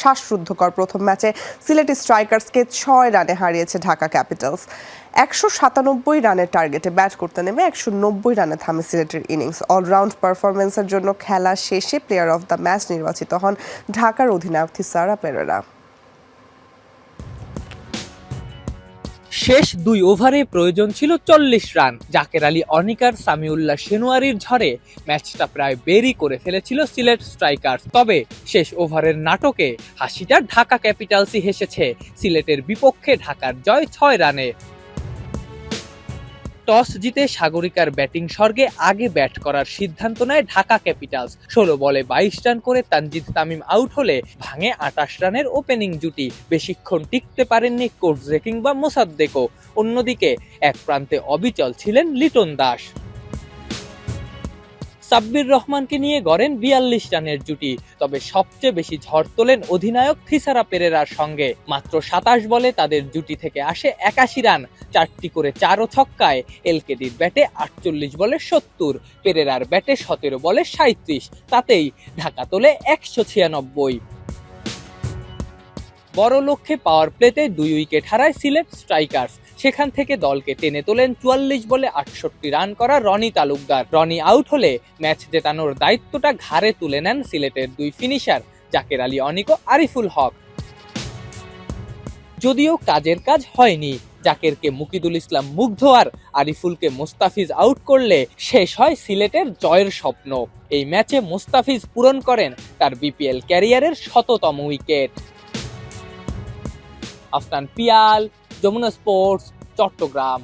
শ্বাসরুদ্ধকর প্রথম ম্যাচে সিলেটি স্ট্রাইকার্সকে ছয় রানে হারিয়েছে ঢাকা ক্যাপিটালস। একশো সাতানব্বই রানের টার্গেটে ব্যাট করতে নেমে একশো নব্বই রানে থামে সিলেটের ইনিংস। অলরাউন্ড পারফরমেন্সের জন্য খেলা শেষে প্লেয়ার অফ দ্য ম্যাচ নির্বাচিত হন ঢাকার অধিনায়ক থিসারা পেরেরা। শেষ দুই ওভারে প্রয়োজন ছিল চল্লিশ রান। জাকের আলী, অনিকার, সামিউল্লাহ সেনুয়ারির ঝড়ে ম্যাচটা প্রায় বেরি করে ফেলেছিল সিলেট স্ট্রাইকার্স। তবে শেষ ওভারের নাটকে হাসিটা ঢাকা ক্যাপিটালসই হেসেছে। সিলেটের বিপক্ষে ঢাকার জয় ছয় রানে টস জিতে সাগরিকার ব্যাটিং স্বর্গে আগে ব্যাট করার সিদ্ধান্ত নেয় ঢাকা ক্যাপিটালস। ষোলো বলে বাইশ রান করে তানজিদ তামিম আউট হলে ভাঙে আটাশ রানের ওপেনিং জুটি। বেশিক্ষণ টিকতে পারেননি কোর্ট জেকিং বা মোসাদ্দেকো অন্যদিকে, এক প্রান্তে অবিচল ছিলেন লিটন দাস। সাব্বির রহমানকে নিয়ে গড়েন বিয়াল্লিশ রানের জুটি, তবে সবচেয়ে বেশি ঝড় তোলেন অধিনায়ক থিসারা পেরেরার সঙ্গে। মাত্র সাতাশ বলে তাদের জুটি থেকে আসে একাশি রান, চারটি করে চারও ছক্কায়। এলকেডির ব্যাটে আটচল্লিশ বলে সত্তর, পেরেরার ব্যাটে সতেরো বলে সাঁত্রিশ তাতেই ঢাকা তোলে একশো ছিয়ানব্বই। বড় লক্ষ্যে পাওয়ার প্লেতে দুই উইকেট হারায় সিলেট স্ট্রাইকার্স। সেখান থেকে দলকে টেনে তোলেন চুয়াল্লিশ বলে আটষট্টি রান করা রনি তালুকদার। রনি আউট হলে ম্যাচ জেতানোর দায়িত্বটা ঘাড়ে তুলে নেন সিলেটের দুই ফিনিশার, জাকের আলী অনিক, আরিফুল হক। যদিও কাজের কাজ হয়নি, জাকেরকে মুকিদুল ইসলাম মুগ্ধ আর আরিফুলকে মোস্তাফিজ আউট করলে শেষ হয় সিলেটের জয়ের স্বপ্ন। এই ম্যাচে মোস্তাফিজ পূরণ করেন তার বিপিএল ক্যারিয়ারের শততম উইকেট। আফতান পিয়াল যমুনা স্পোর্টস চট্টগ্রাম